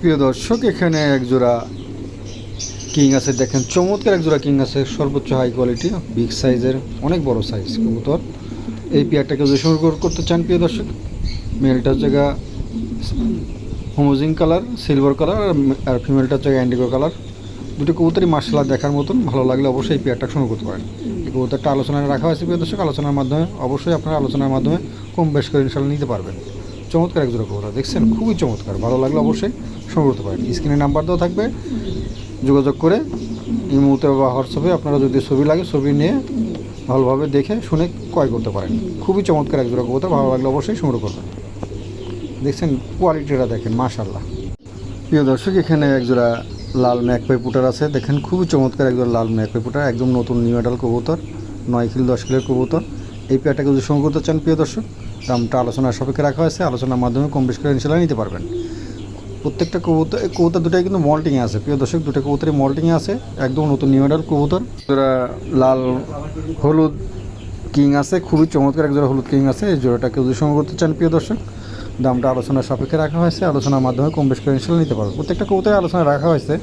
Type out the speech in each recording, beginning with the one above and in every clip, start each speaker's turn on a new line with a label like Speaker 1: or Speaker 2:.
Speaker 1: প্রিয় দর্শক, এখানে এক জোড়া কিং আছে। দেখেন, চমৎকার এক জোড়া কিং আছে। সর্বোচ্চ হাই কোয়ালিটি বিগ সাইজের অনেক বড় সাইজ কবুতর। এই পেয়ারটাকে যদি সংগ্রহ করতে চান, প্রিয় দর্শক মেলটার জায়গা হোমোজিং কালার সিলভার কালার আর ফিমেলটার জায়গা অ্যান্ডিগো কালার দুটো কবুতরই মার্শাল দেখার মতন। ভালো লাগলে অবশ্যই এই পেয়ারটা সংগ্রহ করতে পারেন। এই কবুতরটা আলোচনায় রাখা হয়েছে, প্রিয় দর্শক। আলোচনার মাধ্যমে অবশ্যই আপনারা আলোচনার মাধ্যমে কম বেশ করে ইনশাল্লাহ নিতে পারবেন। চমৎকার এক জোড়া কবুতর, দেখছেন? খুবই চমৎকার, ভালো লাগলে অবশ্যই সংগ্রহ করতে পারেন। স্ক্রিনে নাম্বার দেওয়া থাকবে, যোগাযোগ করে এই মুহূর্তে বা হোয়াটসঅ্যাপে আপনারা যদি ছবি লাগে, ছবি নিয়ে ভালোভাবে দেখে শুনে ক্রয় করতে পারেন। খুবই চমৎকার এক জোড়া কবুতর, ভালো লাগলে অবশ্যই সংগ্রহ করবেন। দেখছেন, কোয়ালিটিটা দেখেন মাশাল্লাহ প্রিয় দর্শক, এখানে একজোড়া লাল ম্যাকপাই পুটার আছে। দেখেন, খুবই চমৎকার একজোড়া লাল ম্যাকপাই পুটার, একদম নতুন নিউ অ্যাডাল কবুতর, নয় কিলো দশ কিলোর কবুতর। এই পেয়ারটাকে যদি সংগ্রহ করতে চান, প্রিয় দর্শক দামটা আলোচনার সাপেক্ষে রাখা হয়েছে, আলোচনার মাধ্যমে কম বেশ করে ইনশাল্লাহ নিতে পারবেন। প্রত্যেকটা কবুতর কবুতর দুটাই কিন্তু মল্টিংয়ে আছে। প্রিয় দর্শক, দুটো কবুতরই মল্টিংয়ে আছে, একদম নতুন নিউ অ্যাডাল কবুতর। জোড়া লাল, হলুদ কিং আছে, খুবই চমৎকার এক জোড়া হলুদ কিং আছে, এই জোড়াটাকে যদি সংগ্রহ করতে চান, প্রিয় দর্শক, দামটা আলোচনার সাপেক্ষে রাখা হয়েছে, আলোচনার মাধ্যমে কম বেশ করে ইনশাল্লাহ নিতে পারবেন। প্রত্যেকটা কবুতরে আলোচনা রাখা হয়েছে,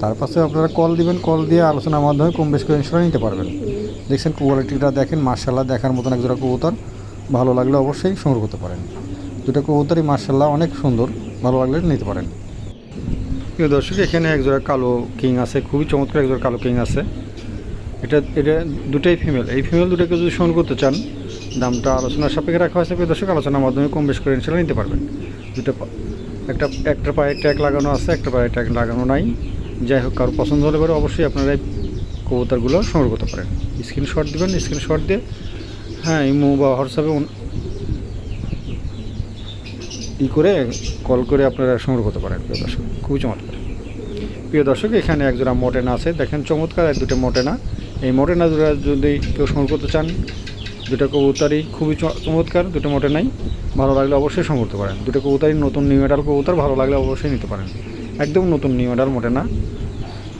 Speaker 1: তার পাশে আপনারা কল দিবেন কল দিয়ে আলোচনার মাধ্যমে কম বেশ করে ইনশাল্লাহ নিতে পারবেন। দেখছেন কোয়ালিটিটা দেখেন মার্শাল্লাহ দেখার মতন এক জোড়া কবুতর। ভালো লাগলে অবশ্যই সংগ্রহ করতে পারেন। দুটো কবুতরই মার্শাল্লাহ অনেক সুন্দর, ভালো লাগলে নিতে পারেন। প্রিয় দর্শক, এখানে একজোড়া কালো কিং আছে, খুবই চমৎকার এক জোড়া কালো কিং আছে। এটা এটা দুটাই ফিমেল এই ফিমেল দুটোকে যদি সংগ্রহ করতে চান, দামটা আলোচনার সাপেক্ষে রাখা হয়েছে। প্রিয় দর্শক, আলোচনার মাধ্যমে কম বেশ করে ইনশাল্লাহ নিতে পারবেন। দুটো একটা একটা পায়ে ট্যাগ লাগানো আছে, একটা পায়ে ট্যাগ লাগানো নাই। যাই হোক, কারও পছন্দ হলে পরে অবশ্যই আপনারা এই কবুতরগুলো সংগ্রহ করতে পারেন। স্ক্রিনশট দেবেন, স্ক্রিনশট দিয়ে হ্যাঁ ইমো বা হোয়াটসঅ্যাপে ই করে কল করে আপনারা সংগ্রহ করতে পারেন, প্রিয় দর্শক। খুবই চমৎকার। প্রিয় দর্শক, এখানে এক জোড়া মটেনা আছে। দেখেন, চমৎকার এক দুটো মটেনা। এই মটেনা জোড়া যদি কেউ সংগ্রহ করতে চান, দুটো কবুতারই খুবই চমৎকার, দুটো মটেনাই। ভালো লাগলে অবশ্যই সংগ্রহ করতে পারেন। দুটো কবুতারই নতুন নিউ মেডাল কবুতর, ভালো লাগলে অবশ্যই নিতে পারেন। একদম নতুন নিউ মেডাল মটেনা।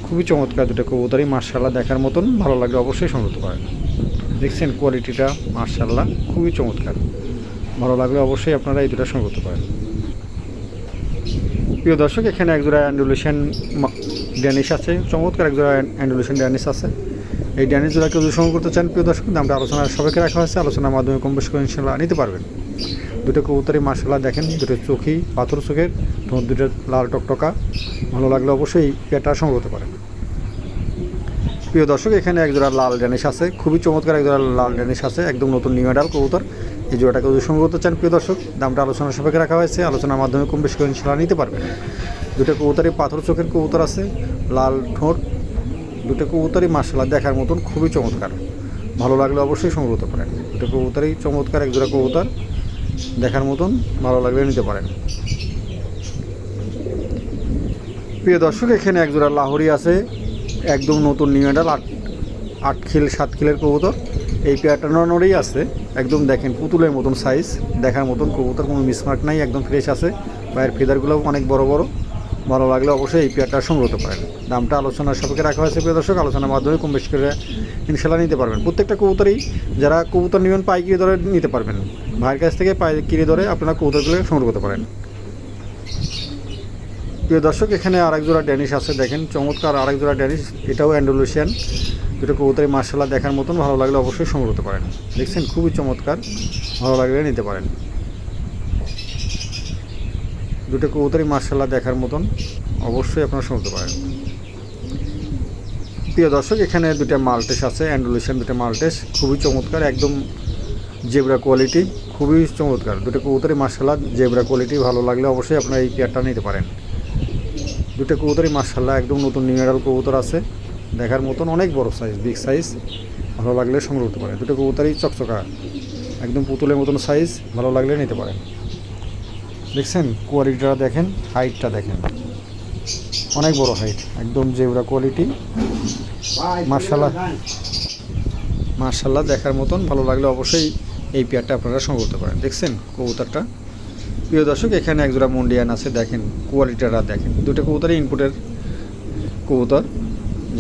Speaker 1: খুবই চমৎকার দুটো কবুতারই মার্শাল্লাহ দেখার মতন। ভালো লাগলে অবশ্যই সংগ্রহ করতে পারেন। দেখছেন কোয়ালিটিটা মার্শাল্লাহ খুবই চমৎকার। ভালো লাগলে অবশ্যই আপনারা এই দুটো সংগ্রহ করতে পারেন। প্রিয় দর্শক, এখানে এক একজোড়া অ্যান্ডুলেশন ড্যানিশ আছে। চমৎকার এক একজোড়া অ্যান্ডুলেশন ড্যানিশ আছে। এই ড্যানিশ জোড়া কেউ সংগ্রহ করতে চান, প্রিয় দর্শক দামটা আলোচনা সবাইকে রাখা হয়েছে। আলোচনার মাধ্যমে কম বেশ করে ইনশাল্লাহ নিতে পারবেন। দুটো কবুতরই মার্শাল্লাহ দেখেন, দুটো চোখই পাথর চোখের, দুটো লাল টকটকা। ভালো লাগলে অবশ্যই পেটা সংগ্রহ করতে পারেন। প্রিয় দর্শক, এখানে এক জোড়া লাল ড্যানিশ আছে। খুবই চমৎকার এক জোড়া লাল ড্যানিশ আছে, একদম নতুন নিউ ডাল কবুতর। এই জোড়াটাকে যদি সংগ্রহ করতে চান, প্রিয় দর্শক, দামটা আলোচনার সাপেক্ষে রাখা হয়েছে। আলোচনার মাধ্যমে কম বেশি করে ইনশাল্লাহ নিতে পারবেন। দুটো কবুতরই পাথর চোখের কবুতর আছে, লাল ঠোঁট। দুটো কবুতরই মার্শাল্লাহ দেখার মতন, খুবই চমৎকার। ভালো লাগলে অবশ্যই সংগ্রহ করতে পারেন। দুটো কবুতরই চমৎকার এক জোড়া কবুতর, দেখার মতন ভালো লাগলে নিতে পারেন। প্রিয় দর্শক, এখানে এক জোড়া লাহোরি আছে। একদম নতুন নিউ আট আট খিল, সাত খিলের কবুতর। এই পেয়ারটা নড়েই আছে। একদম দেখেন, পুতুলের মতন সাইজ দেখার মতন কবুতর, কোনো মিসমার্ক নাই, একদম ফ্রেশ আছে। পায়ের ফেদারগুলোও অনেক বড় বড়। ভালো লাগলে অবশ্যই এই পেয়ারটা সংগ্রহ পারেন। দামটা আলোচনার সাপেক্ষে রাখা হয়েছে, প্রিয় দর্শক। আলোচনার মাধ্যমে কম বেশি করে ইনশাল্লাহ নিতে পারবেন। প্রত্যেকটা কবুতরই যারা কবুতর নেবেন, পাইকারি দরে নিতে পারবেন। ভাইয়ের কাছ থেকে পাইকারি দরে আপনারা কবুতরগুলো সংগ্রহ করতে পারেন। প্রিয় দর্শক, এখানে আরেক জোড়া ড্যানিশ আছে। দেখেন, চমৎকার আরেক জোড়া ড্যানিশ। এটাও অ্যান্ডোলেশিয়ান। দুটো কবুতরি মার্শাল্লাহ দেখার মতন। ভালো লাগলে অবশ্যই সংগ্রহ করতে পারেন। দেখছেন, খুবই চমৎকার। ভালো লাগলে নিতে পারেন। দুটো কবুতরি মার্শাল্লাহ দেখার মতন। অবশ্যই আপনারা করতে পারেন। প্রিয় দর্শক, এখানে দুটো মাল্টেস আছে, অ্যান্ডোলেশিয়ান দুটো মাল্টেস খুবই চমৎকার, একদম জেবরা কোয়ালিটি। খুবই চমৎকার। দুটো কবুতরি মার্শাল্লাহ জেবরা কোয়ালিটি। ভালো লাগলে অবশ্যই আপনারা এই পেয়ারটা নিতে পারেন। দুটো কবুতরই মার্শাল্লাহ একদম নতুন নিউরাল কবুতর আছে। দেখার মতন অনেক বড় সাইজ বিগ সাইজ ভালো লাগলে সংগ্রহ করতে পারেন। দুটো কবুতরই চকচকা, একদম পুতুলের মতন সাইজ ভালো লাগলে নিতে পারেন। দেখছেন কোয়ালিটিটা দেখেন হাইটটা দেখেন। অনেক বড় হাইট একদম জেবরা কোয়ালিটি মার্শাল্লাহ মার্শাল্লাহ দেখার মতন ভালো লাগলে অবশ্যই এই পেয়ারটা আপনারা সংগ্রহ করতে পারেন। দেখছেন, কবুতরটা প্রিয় দর্শক, এখানে একজোড়া মন্ডিয়ান আছে, দেখেন কোয়ালিটিটা দেখেন। দুটো কবুতরই ইনপুটের কবুতর।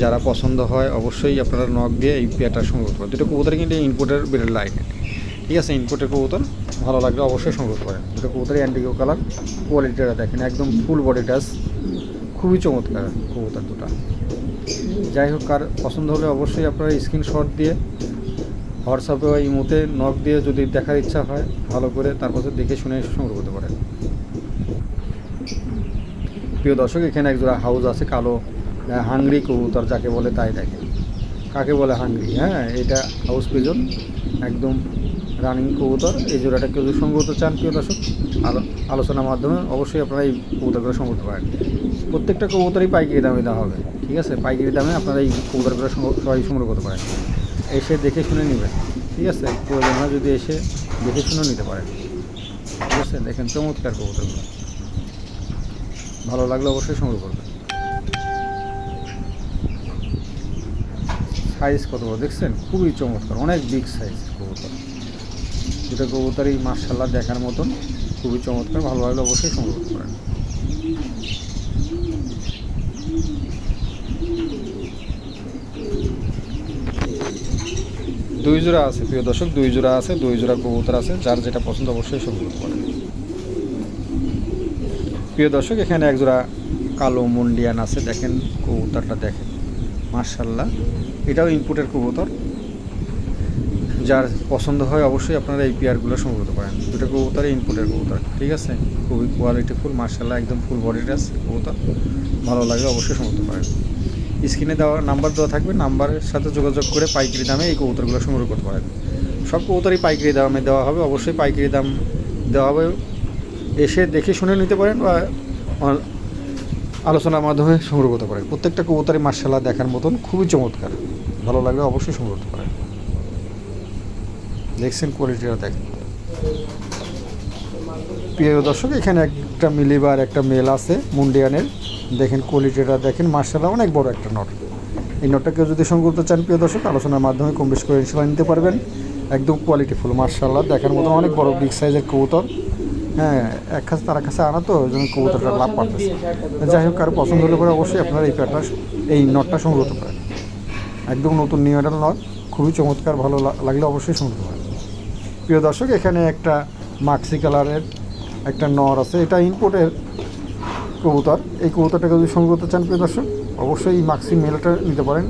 Speaker 1: যারা পছন্দ হয়, অবশ্যই আপনারা নখ দিয়ে এই পেয়ারটা সংগ্রহ করতে পারেন দুটো কবুতর কিন্তু ইনপুটের বেড়ের লাইনে ঠিক আছে ইনপুটের কবুতর, ভালো লাগলে অবশ্যই সংগ্রহ করতে পারেন দুটো কবুতরই অ্যান্টিগো কালার কোয়ালিটিটা দেখেন, একদম ফুল বডি টাচ খুবই চমৎকার কবুতর দুটা। যাই হোক, কার পছন্দ হলে অবশ্যই আপনারা স্ক্রিনশট দিয়ে হোয়াটসঅ্যাপে বা মুহূর্তে নক দিয়ে যদি দেখার ইচ্ছা হয়, ভালো করে তারপর দেখে শুনে সংগ্রহ করতে পারেন প্রিয় দর্শক, এখানে একজোড়া হাউস আছে, কালো হাংরি কবুতর, যাকে বলে তাই দেখে। কাকে বলে হাংরি? হ্যাঁ এটা হাউস পিজন, একদম রানিং কবুতর। এই জোড়াটা কেউ যদি সংগ্রহ করতে চান, প্রিয় দর্শক, আলো আলোচনার মাধ্যমে অবশ্যই আপনারা এই কবুতরগুলো সংগ্রহ করতে পারেন। প্রত্যেকটা কবুতরই পাইকারি দামে দেওয়া হবে, ঠিক আছে? পাইকারি দামে আপনারা এই কবুতরগুলো সবাই সংগ্রহ করতে পারেন। এসে দেখে শুনে নেবেন ঠিক আছে? প্রয়োজন হয় যদি এসে দেখে শুনে নিতে পারেন ঠিক আছে? দেখেন চমৎকার কবুতরগুলো। ভালো লাগলে অবশ্যই সংগ্রহ করবেন। সাইজ কত বড়? দেখছেন? খুবই চমৎকার। অনেক বিগ সাইজ কবুতর। যেটা কবুতরই মার্শাল্লাহ দেখার মতন। খুবই চমৎকার। ভালো লাগলে অবশ্যই সংগ্রহ করতে পারেন দুই জোড়া আছে, প্রিয় দর্শক, দুই জোড়া আছে, দুই জোড়া কবুতর আছে, যার যেটা পছন্দ অবশ্যই সংগ্রহ করতে পারেন প্রিয় দর্শক, এখানে এক জোড়া কালো মুন্ডিয়ান আছে, দেখেন কবুতরটা দেখেন মার্শাল্লাহ এটাও ইনপুটের কবুতর। যার পছন্দ হয় অবশ্যই আপনারা এই পেয়ারগুলো সংগ্রহ করতে পারেন। দুটো কবুতর ইনপুটের কবুতর, ঠিক আছে? খুবই কোয়ালিটি ফুল মার্শাল্লাহ একদম ফুল বডির আছে কবুতর। ভালো লাগে অবশ্যই সংগ্রহ করতে পারেন। স্ক্রিনে দেওয়া নাম্বার দেওয়া থাকবে, নাম্বারের সাথে যোগাযোগ করে পাইকারি দামে এই কবুতরগুলো সংগ্রহ করতে পারেন। সব কবুতরই পাইকারি দামে দেওয়া হবে, অবশ্যই পাইকারি দাম দেওয়া হবে। এসে দেখে শুনে নিতে পারেন বা আলোচনার মাধ্যমে সংগ্রহ করতে পারেন। প্রত্যেকটা কবুতরই মার্শাল্লাহ দেখার মতন, খুবই চমৎকার। ভালো লাগলে অবশ্যই সংগ্রহ করতে পারেন। দেখছেন কোয়ালিটিটা দেখেন। প্রিয় দর্শক, এখানে একটা মিলিবার একটা মেল আছে মুন্ডিয়ানের। দেখেন কোয়ালিটিটা দেখেন মার্শাল্লাহ অনেক বড় একটা নট। এই নটটাকে যদি সংগ্রহ করতে চান প্রিয় দর্শক, আলোচনার মাধ্যমে কম বেশ করে ইনশাল্লাহ নিতে পারবেন। একদম কোয়ালিটিফুল মার্শাল্লাহ দেখার মতো অনেক বড় বিগ সাইজের কবুতর। হ্যাঁ এক কাছে তার কাছে আনা তো, ওই জন্য কবুতরটা লাভ পাচ্ছে যাই হোক, কারও পছন্দ হলে পরে অবশ্যই আপনারা এই প্যাটটা এই নটটা সংগ্রহ করতে পারেন। একদম নতুন নিউ নট, খুবই চমৎকার, ভালো লাগলে অবশ্যই সংগ্রহ করতে পারেন। প্রিয় দর্শক, এখানে একটা মাক্সি কালারের একটা নর আছে। এটা ইনপোর্টের কবুতর। এই কবুতরটাকে যদি সংগ্রহ করতে চান, প্রিয় দর্শক, অবশ্যই এই মাক্সি মেলটা নিতে পারেন।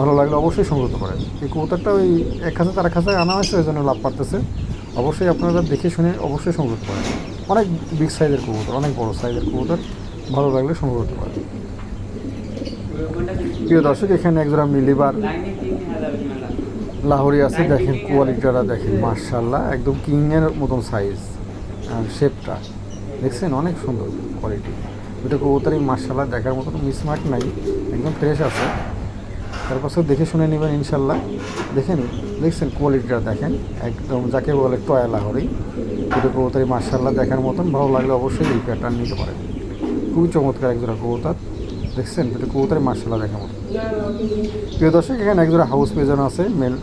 Speaker 1: ভালো লাগলে অবশ্যই সংগ্রহ করতে পারেন। এই কবুতরটা ওই এক খাঁচা তার খাঁচা আনা হয়েছে, ওই জন্য লাভ পারতেছে। অবশ্যই আপনারা দেখে শুনে অবশ্যই সংগ্রহ করতে পারেন। অনেক বিগ সাইজের কবুতর, অনেক বড় সাইজের কবুতর। ভালো লাগলে সংগ্রহ করতে পারেন। প্রিয় দর্শক, এখানে একজোড়া মিলিবার লাহোরি আছে, দেখেন কোয়ালিটিটা দেখেন মার্শাল্লাহ একদম কিংয়ের মতন সাইজ শেপটা দেখছেন? অনেক সুন্দর কোয়ালিটি দুটো কবুতরই মার্শাল্লাহ দেখার মতন মিসমার্ট নাই, একদম ফ্রেশ আছে। তারপর দেখে শুনে নেবেন ইনশাল্লাহ দেখেন, দেখছেন কোয়ালিটিটা দেখেন? একদম যাকে বলে টয়া লাহোরি। দুটো কবুতরই মার্শাল্লাহ দেখার মতন, ভালো লাগলে অবশ্যই এই প্যাটার্ন নিতে পারেন। খুবই চমৎকার একজোড়া কবুতর। দেখছেন? দুটো কবুতরই মার্শাল্লাহ দেখার মতন প্রিয় দর্শক, এখানে একজোড়া হাউস পেজন আছে মেল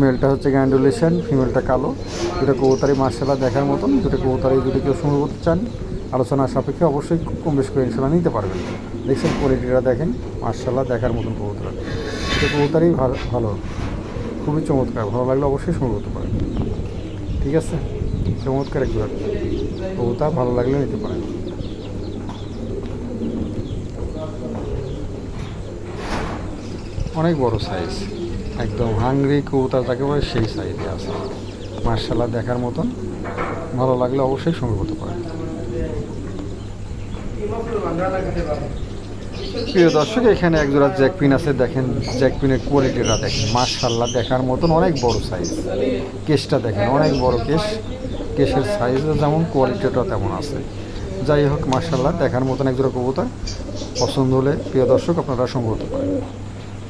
Speaker 1: মেলটা হচ্ছে গ্যান্ডুলেশন, ফিমেলটা কালো। দুটো কবুতারি মার্শাল্লাহ দেখার মতন, দুটো কবুতারি যদি কেউ সংগ্রহ করতে চান। আলোচনার সাপেক্ষে অবশ্যই কম বেশ করে ইনশাল্লাহ নিতে পারবেন। দেখছেন কোয়ালিটিটা দেখেন, মার্শাল্লাহ দেখার মতন কবুতর দুটো কবুতারই ভালো। খুবই চমৎকার, ভালো লাগলে অবশ্যই সংগ্রহ করতে পারেন। ঠিক আছে? চমৎকার এক জোড়া ভালো লাগলে নিতে পারেন। অনেক বড় সাইজ একদম হাংরি কবুতর যাকে বলে সেই সাইজে আছে। মার্শাল্লাহ দেখার মতন। ভালো লাগলে অবশ্যই সংগ্রহ করতে পারেন। প্রিয় দর্শক, এখানে একজোড়া জ্যাকপিন আছে। দেখেন জ্যাকপিনের কোয়ালিটিটা দেখেন। মার্শাল্লাহ দেখার মতন অনেক বড় সাইজ কেসটা দেখেন, অনেক বড় কেস কেসের সাইজও যেমন কোয়ালিটিটা তেমন আছে। যাই হোক মার্শাল্লাহ দেখার মতন একজোড়া কবুতর। পছন্দ হলে, প্রিয় দর্শক, আপনারা সংগ্রহ করতে পারেন।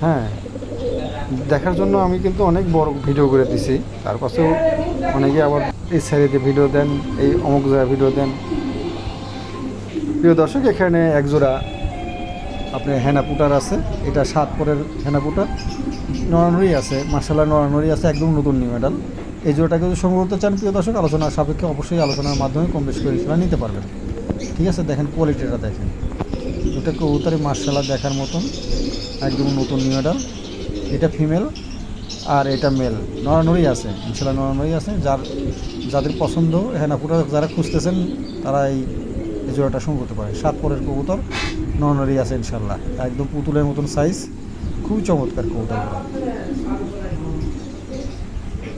Speaker 1: হ্যাঁ দেখার জন্য আমি কিন্তু অনেক বড় ভিডিও করে দিছি। তার পাশেও অনেকে আবার এই সাইডে ভিডিও দেন, এই অমুক জায়গায় ভিডিও দেন। প্রিয় দর্শক, এখানে একজোড়া আপনার হেনাপুটার আছে। এটা সাত পরের হেনাপুটার নড়ানড়ি আছে মার্শাল্লাহ নড়ানড়ি আছে, একদম নতুন নিউ মেডাল এই জোড়াটাকে যদি সংগ্রহ করতে চান, প্রিয় দর্শক আলোচনার সাপেক্ষে অবশ্যই আলোচনার মাধ্যমে কম বেশি করে ইনশাল্লাহ নিতে পারবেন। ঠিক আছে, দেখেন কোয়ালিটিটা দেখেন। এটা কবুতারি মার্শাল্লাহ দেখার মতন, একদম নতুন নিউ মেডাল এটা ফিমেল আর এটা মেল নড়ানড়ি আছে, ইনশাল্লাহ নড়ানড়ি আছে। যার যাদের পছন্দ হেনাপুটা যারা খুঁজতেছেন, তারা এই জোড়াটা সংগ্রহ করতে পারে। সাত পরের কবুতর নর্নারি আছে ইনশাল্লাহ। একদম পুতুলের মতন সাইজ খুবই চমৎকার কবুতরগুলো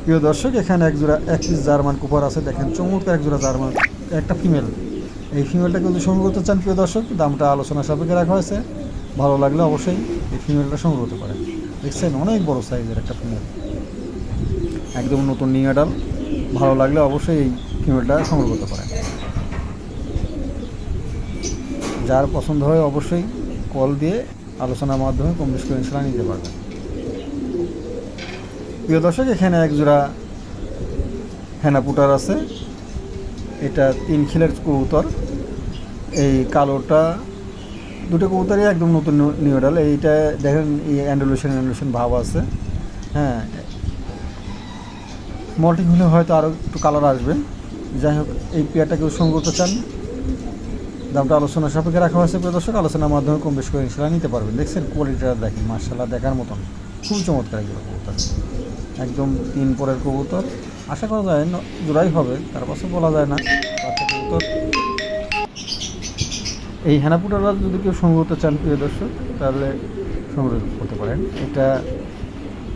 Speaker 1: প্রিয় দর্শক, এখানে এক জোড়া, এক পিস জার্মান কুপার আছে। দেখেন, চমৎকার এক জোড়া জার্মান, একটা ফিমেল এই ফিমেলটাকে যদি সংগ্রহ করতে চান, প্রিয় দর্শক, দামটা আলোচনা সাপেক্ষে রাখা হয়েছে। ভালো লাগলে অবশ্যই এই ফিমেলটা সংগ্রহ করতে পারেন। দেখছেন, অনেক বড় সাইজের একটা ফিমেল একদম নতুন নিউ ভালো লাগলে অবশ্যই এই ফিমেলটা সংগ্রহ করতে পারেন। যার পছন্দ হয় অবশ্যই কল দিয়ে আলোচনার মাধ্যমে কম বেশ করে নিতে পারবেন। প্রিয় দর্শক, এখানে এক জোড়া হেনা পুটার আছে। এটা তিন খিলের কবুতর। এই কালোটা দুটো কবুতরই একদম নতুন নিউডাল এইটা দেখেন, এই অ্যান্ডুলেশন অ্যান্ডুলেশন ভাব আছে। হ্যাঁ। মল্টিং হলে হয়তো আরও একটু কালার আসবে। যাই হোক, এই পেয়ারটা কেউ সঙ্গ করতে চান, দামটা আলোচনা সাপেক্ষে রাখা হয়েছে প্রিয় দর্শক। আলোচনার মাধ্যমে কম বেশ করে ইনশাল্লাহ নিতে পারবেন। দেখছেন কোয়ালিটিটা দেখেন মার্শাল্লাহ দেখার মতন। খুবই চমৎকার এগুলো কবুতর। একদম তিন পরের কবুতর। আশা করা যায় জোড়াই হবে, তার পাশে বলা যায় না। বাচ্চা কবুতর এই হেনাপুটারা যদি কেউ সংগ্রহ করতে চান, প্রিয় দর্শক, তাহলে সংগ্রহ করতে পারেন। এটা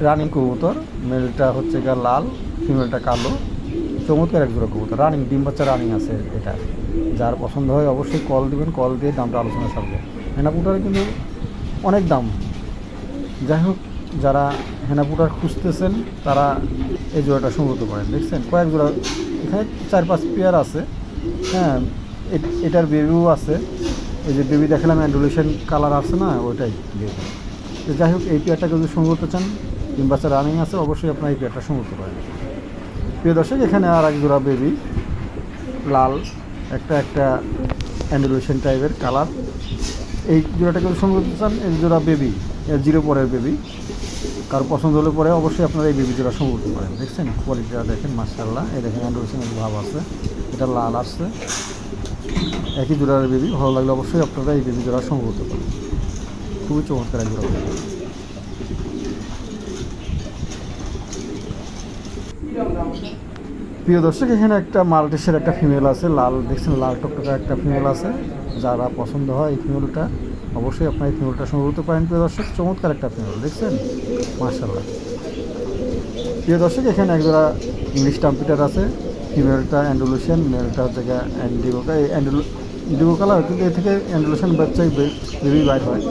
Speaker 1: রানিং কবুতর, মেলটা হচ্ছে গা লাল, ফিমেলটা কালো। চমৎকার এক কবুতর, রানিং, ডিম বাচ্চা রানিং আছে এটা। যার পছন্দ হয় অবশ্যই কল দিবেন কল দিয়ে দামটা আলোচনা সারবে। হেনাপুটার কিন্তু অনেক দাম। যাই হোক, যারা হেনাপুটার খুঁজতেছেন, তারা এই জোড়াটা সংগ্রহ করেন দেখছেন? কয়েক জোড়া, এখানে চার পাঁচ পেয়ার আছে। হ্যাঁ এটার বেবিও আছে। এই যে বেবি দেখালাম অ্যান্ডুলেশন কালার আছে না, ওইটাই তো যাই হোক, এই পেয়ারটাকে যদি সংগ্রহ করতে চান, কিংবা রানিং আছে, অবশ্যই আপনার এই পেয়ারটা করতে পারেন প্রিয় দর্শক, এখানে আর এক জোড়া বেবি লাল, একটা একটা অ্যান্ডুলেশন টাইপের কালার এই জোড়াটাকে সংগ্রহ করতে চান, এই জোড়া বেবি জিরো পরের বেবি কারও পছন্দ হলে পরে অবশ্যই আপনারা এই বেবি জোড়া সংগ্রহ করতে পারেন দেখছেন? কোয়ালিটিটা দেখেন মার্শাল্লাহ এই দেখেন অ্যান্ডুলেশনের ভাব আছে। এটা লাল আসছে। একই জোড়ার বেবি, ভালো লাগলে অবশ্যই আপনারা এই বেবি জোড়া সংগ্রহ করতে পারেন। খুবই চমৎকার এক জোড়া প্রিয় দর্শক, এখানে একটা মাল্টিসের একটা ফিমেল আছে, লাল, দেখছেন লাল টকটকা একটা ফিমেল আছে। যারা পছন্দ হয় এই ফিমেলটা অবশ্যই আপনার এই ফিমেলটা সংগ্রহ করতে পারেন, প্রিয় দর্শক। চমৎকার একটা ফিমেল দেখছেন? মার্শাল্লাহ প্রিয় দর্শক, এখানে একজোড়া ইংলিশ টাম্পিটার আছে। ফিমেলটা অ্যান্ডুলেশন মেলটা হচ্ছে অ্যান্ডিগো এই অ্যান্ডুল ইন্ডিগো কালার কিন্তু এ থেকে অ্যান্ডুলেশন বাচ্চাই বেবি বাইর হয়।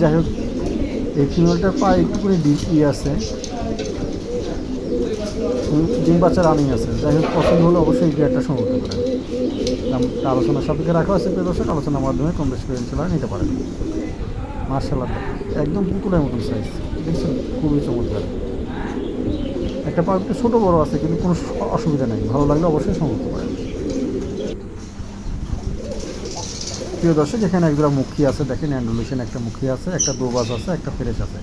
Speaker 1: যাই হোক, এই ফিমেলটার পায়ে একটুখানি ডিপ ই আছে। ডিম বাচ্চা রানিং আছে। যাই হোক, পছন্দ হলে অবশ্যই এই একটা সংগ্রহ করতে পারেন। দামটা আলোচনা সাপেক্ষে রাখা আছে প্রিয় দর্শক, আলোচনার মাধ্যমে কম বেশি করে ইনশাল্লাহ নিতে পারেন। মার্শাল্লাহ একদম পুতুলের মতন সাইজ দেখছেন? খুবই চমৎকার। একটা পা একটু ছোটো বড় আছে, কিন্তু কোনো অসুবিধা নেই। ভালো লাগলে অবশ্যই সংগ্রহ করতে পারেন। প্রিয় দর্শক, এখানে একজোড়া মুখী আছে, দেখেন অ্যান্ডুলেশন একটা মুখী আছে, একটা দোবাস আছে, একটা ফ্রেশ আছে।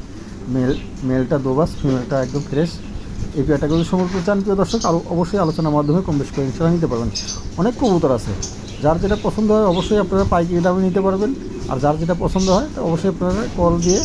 Speaker 1: মেল মেলটা দোবাস, ফিমেলটা একদম ফ্রেশ। এই পেয়ারটা যদি সংগ্রহ চান, প্রিয় দর্শক আরও অবশ্যই আলোচনার মাধ্যমে কম বেশি করে ইনশাল্লাহ নিতে পারবেন। অনেক কবুতর আছে। যার যেটা পছন্দ হয়, অবশ্যই আপনারা পাইকারি দামে নিতে পারবেন। আর যার যেটা পছন্দ হয় অবশ্যই আপনারা কল দিয়ে